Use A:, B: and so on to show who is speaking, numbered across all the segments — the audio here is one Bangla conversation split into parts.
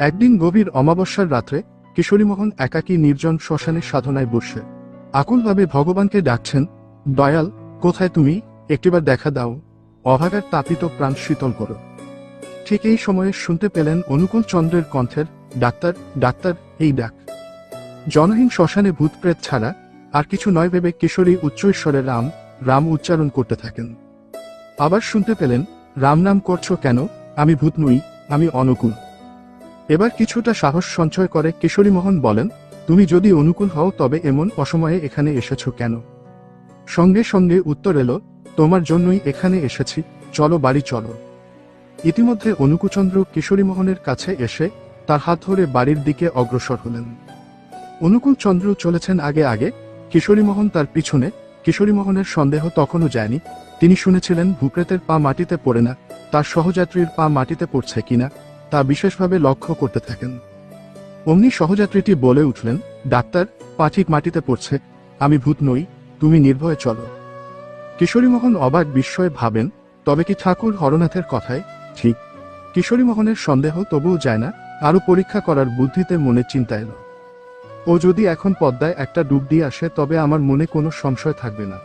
A: একদিন গভীর অমাবস্যার রাত্রে কিশোরীমোহন একাকী নির্জন শ্মশানের সাধনায় বসে। আকুলভাবে ভগবানকে ডাকছেন, দয়াল, কোথায় তুমি? একটিবার দেখা দাও। অভাগার তাপিত প্রাণ শীতল করো। ঠিক এই সময়ে শুনতে পেলেন অনুকূল চন্দ্রের কণ্ঠের, ডাক্তার ডাক্তার, এই ডাক। জনহীন শ্মশানে ভূতপ্রেত ছাড়া আর কিছু নয় ভেবে কিশোরী উচ্চৈশ্বরে রাম রাম উচ্চারণ করতে থাকেন। আবার শুনতে পেলেন, রাম নাম করছ কেন? আমি ভূত নই, আমি অনুকূল। এবার কিছুটা সাহস সঞ্চয় করে কিশোরী মোহন বলেন, তুমি যদি অনুকূল হও তবে এমন অসময়ে এখানে এসেছ কেন? সঙ্গে সঙ্গে উত্তর এলো, তোমার জন্যই এখানে এসেছি, চলো বাড়ি চলো। ইতিমধ্যে অনুকুচন্দ্র কিশোরী মোহনের কাছে এসে তার হাত ধরে বাড়ির দিকে অগ্রসর হলেন। অনুকূল চন্দ্র চলেছেন আগে আগে কিশোরী মোহন তার পিছনে কিশোরী মোহনের সন্দেহ তখনও যায়নি। তিনি শুনেছিলেন, ভূপ্রেতের পা মাটিতে পড়ে না, তার সহযাত্রীর পা মাটিতে পড়ছে কিনা তা বিশেষভাবে লক্ষ্য করতে থাকেন। অমনি সহযাত্রীটি বলে উঠলেন, ডাক্তার, পাঠিক মাটিতে পড়ছে। আমি ভূত নই, তুমি নির্ভয়ে চলো। কিশোরীমোহন অবাক বিস্ময়ে ভাবেন, তবে কি ঠাকুর হরনাথের কথায়? ঠিক। কিশোরীমোহনের সন্দেহ তবুও যায় না আরও পরীক্ষা করার বুদ্ধিতে মনে চিন্তা এলো। ও যদি এখন পদ্মায় একটা ডুব দিয়ে আসে, তবে আমার মনে কোনো সংশয় থাকবে না।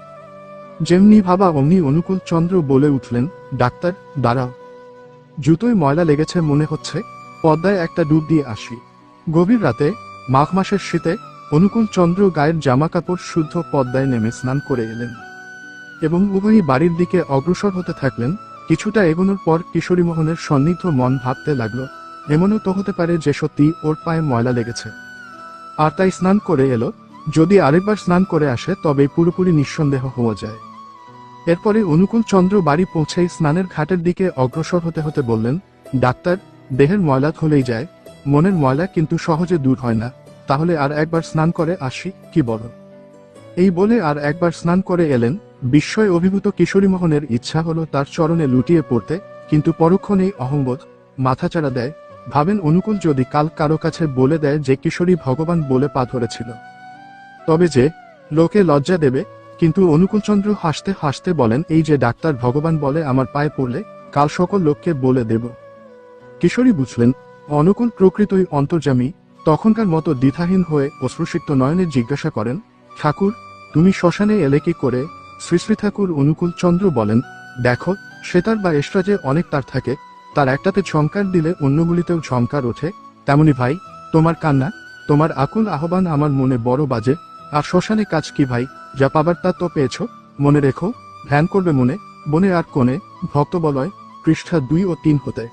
A: যেমনি ভাবা, অমনি অনুকূল চন্দ্র বলে উঠলেন, ডাক্তার, দাঁড়াও। জুতোয় ময়লা লেগেছে মনে হচ্ছে, পদ্মায় একটা ডুব দিয়ে আসি। গভীর রাতে, মাঘ মাসের শীতে, অনুকূল চন্দ্র গায়ের জামা কাপড় শুদ্ধ পদ্মায় নেমে স্নান করে এলেন। এবং উভয়ই বাড়ির দিকে অগ্রসর হতে থাকলেন, কিছুটা এগোনোর পর কিশোরী মোহনের সন্নিগ্ধ মন ভাবতে লাগল, এমনও তো হতে পারে যে সত্যি ওর পায়ে ময়লা লেগেছে। আর তাই স্নান করে এলো, যদি আরেকবার স্নান করে আসে তবে পুরোপুরি নিঃসন্দেহ হওয়া যায়। এরপরে অনুকূল চন্দ্র বাড়ি পৌঁছেই স্নানের ঘাটের দিকে অগ্রসর হতে হতে বললেন, ডাক্তার, দেহের ময়লা ধুলেই যায়। মনের ময়লা কিন্তু সহজে দূর হয় না। তাহলে আর একবার স্নান করে আসি, কি বলো? এই বলে আর একবার স্নান করে এলেন। বিস্ময় অভিভূত কিশোরী মোহনের ইচ্ছা হলো তার চরণে লুটিয়ে পড়তে, কিন্তু পরক্ষণেই অহংবোধ মাথাচাড়া দেয়। ভাবেন অনুকূল যদি কাল কারও কাছে বলে দেয় যে কিশোরী ভগবান বলে পা ধরেছিল। তবে যে লোকে লজ্জা দেবে কিন্তু অনুকূলচন্দ্র হাসতে হাসতে বলেন, এই যে ডাক্তার ভগবান বলে আমার পায়ে পড়লে, কাল সকল লোককে বলে দেব। কিশোরী বুঝলেন, অনুকূল প্রকৃতই অন্তর্জামী তখনকার মতো দ্বিধাহীন হয়ে অশ্রুসিক্ত নয়নে জিজ্ঞাসা করেন, ঠাকুর, তুমি শ্মশানে এলে কি করে? শ্রী শ্রী ঠাকুর অনুকূল চন্দ্র বলেন, দেখো সেতার বা এসরাজে অনেক তার থাকে, তার একটাতে ঝঙ্কার দিলে অন্যগুলিতেও ঝঙ্কার ওঠে। তেমনি ভাই, তোমার কান্না, তোমার আকুল আহ্বান আমার মনে বড় বাজে আর শ্মশানে কাজ কি ভাই? যা পাবার তা তো পেয়েছ? মনে রেখো, ধ্যান করবে মনে, বনে আর কোণে, ভক্তবলয়, পৃষ্ঠা দুই ও তিন হতে।